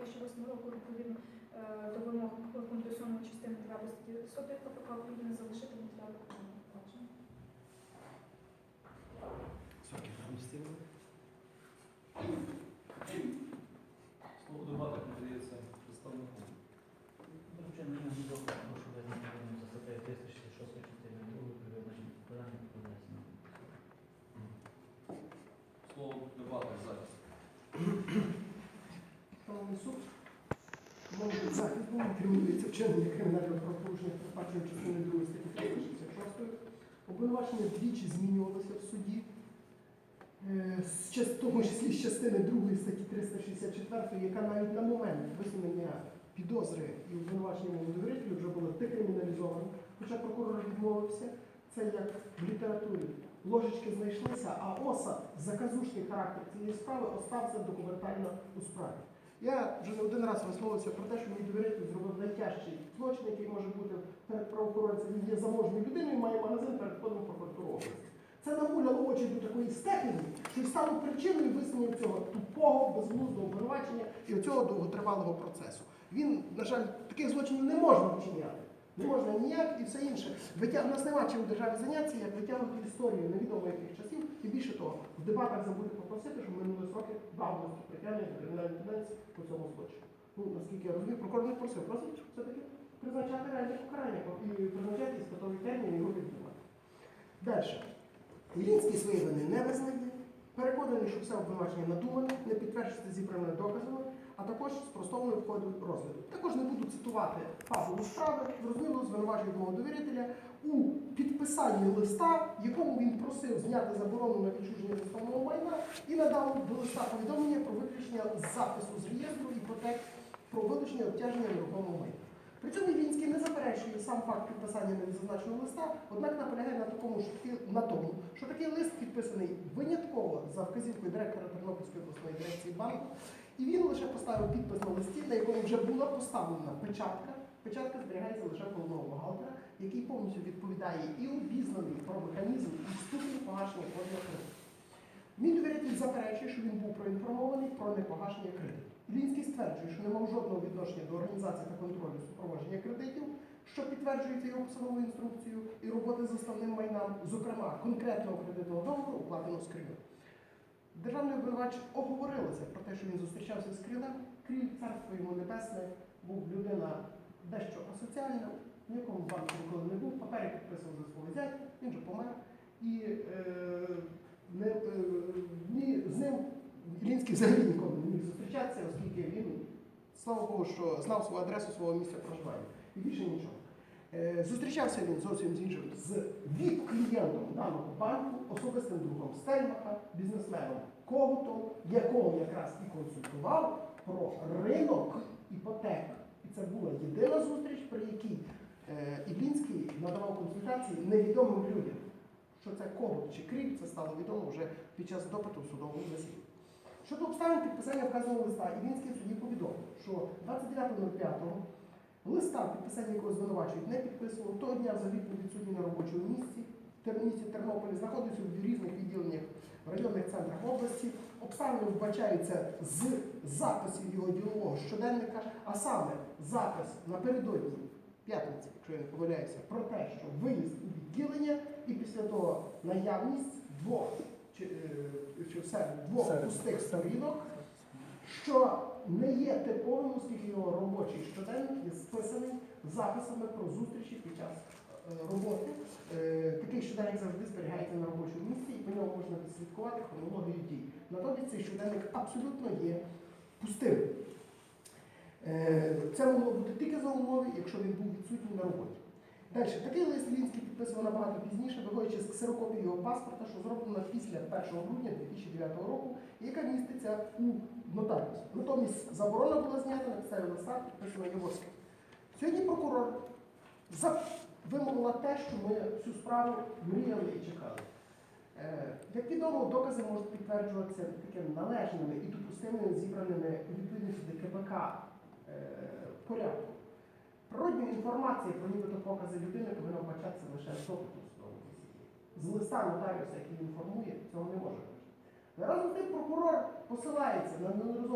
2008 року відповідно е, до вимог пункту 7 частини 2 статті 100 КПК України залишити матеріали кримінального провадження. Слово дебатах надається представнику. Доручення не було, прошу визначення за статтею 366 частини 2 при визначенні покарання проведення. Слово в дебатах зараз. Шановний суд, Новий захід був інкримінується вчинення кримінального правопорушення передбаченої частини 2 статті 366. Обвинувачення двічі змінювалося в суді, е, в тому числі з частини 2 статті 364, яка навіть на момент висунення підозри і обвинувачення довірителю вже була декриміналізована, хоча прокурор відмовився. Це як в літературі. Ложечки знайшлися, а осад, заказушний характер цієї справи остався документально у справі. Я вже не один раз висловився про те, що мій довіритель зробив найтяжчий злочин, який може бути перед правоохоронцем. Він є заможною людиною, має магазин перед входом прокуратуру області. Це намуляло очі до такої степені, що стало причиною висунення цього тупого, безглуздого обвинувачення і оцього довготривалого процесу. Він, на жаль, таких злочинів не можна вчиняти. Не можна ніяк і все інше. Витяг... У нас нема чим в державі зайнятися, як витягнути історію невідомо яких часів. І більше того, в дебатах забути попросити, щоб минули сроки давності притягнення до кримінальної відповідальності по цьому злочину. Ну, наскільки я розумію, прокурор не просив, просить все-таки призначати реальне покарання і призначати спитовий термін і його відбувати. Далі. Ілінський свої вини не визнає, переконаний, що все обвинувачення надумане, не підтверджується зібраними доказами, а також спростованою в ходу розгляду. Також не буду цитувати фабулу справи, зрозуміло, звинувачують мого довірителя у підписанні листа, якому він просив зняти заборону на відчуження заставного майна і надав до листа повідомлення про виключення запису з реєстру іпотек про вилучення обтяження нерухомого майна. При цьому Вінський не заперечує сам факт підписання незазначеного листа, однак наполягає на такому, на тому, що такий лист підписаний винятково за вказівкою директора Тернопільської обласної дирекції банку, і він лише поставив підпис на листі, на якому вже була поставлена печатка. Печатка зберігається лише головного бухгалтера, який повністю відповідає і обізнаний про механізм і ступінь погашення кожного кредиту. Мій довіритель заперечує, що він був проінформований про непогашення кредиту. Ілінський стверджує, що не мав жодного відношення до організації та контролю супроводження кредитів, що підтверджується його посадовою інструкцією і роботи з основним майном, зокрема конкретного кредитного договору, укладеного з Крилем. Державний обвинувач оговорилося про те, що він зустрічався з Крилем. Кріль, царство йому небесне, був людина дещо асоціальна, в якому банку ніколи не був, папері підписував за свого зятя, він же помер. І е, не, е, ні, з ним Ілінський взагалі ніколи не міг зустрічатися, оскільки він, слава Богу, що знав свою адресу свого місця проживання. І більше нічого. Е, Зустрічався він зовсім з іншим, з віп-клієнтом даного банку, особистим другом Стельмаха, бізнесменом Когутом, якого якраз і консультував про ринок іпотек. І це була єдина зустріч, при якій е, Іблінський надавав консультації невідомим людям. Що це Когут чи Кріп, це стало відомо вже під час допиту в судовому засіданні. Щодо обставин підписання вказаного листа, Ілінський в суді повідомив, що 29.05 листа, підписання якого звинувачують, не підписував, того дня взагалі був відсутній на робочому місці. В місті Тернополі знаходився в різних відділеннях в районних центрах області. Обставини вбачаються з записів його ділового щоденника, а саме запис напередодні п'ятниці, якщо я не помиляюся, про те, що виїзд у відділення і після того наявність двох чи, е, чи все, двох пустих сторінок, що не є типовим, оскільки його робочий щоденник є списаний записами про зустрічі під час е, роботи. Е, Такий щоденник завжди зберігається на робочому місці, і по ньому можна відслідкувати хронологію дій. Натомість цей щоденник абсолютно є пустим. Е, Це могло бути тільки за умови, якщо він був відсутній на роботі. Далі, такий лист підписував набагато пізніше, виходячи з ксерокопії його паспорта, що зроблена після 1 грудня 2009 року, яка міститься у нотаріусі. Натомість заборона була знята на підставі листа, підписаного Яворським. Сьогодні прокурор вимовила те, що ми цю справу мріяли і чекали. Е, Як відомо, докази можуть підтверджуватися такими належними і допустимими зібраними у відповідності до КПК е, порядку. Природньою інформація про нібито покази людини повинна знову. з допиту в. З листа нотаріуса, який інформує, цього не може бути. Разом з тим прокурор посилається на неодноразові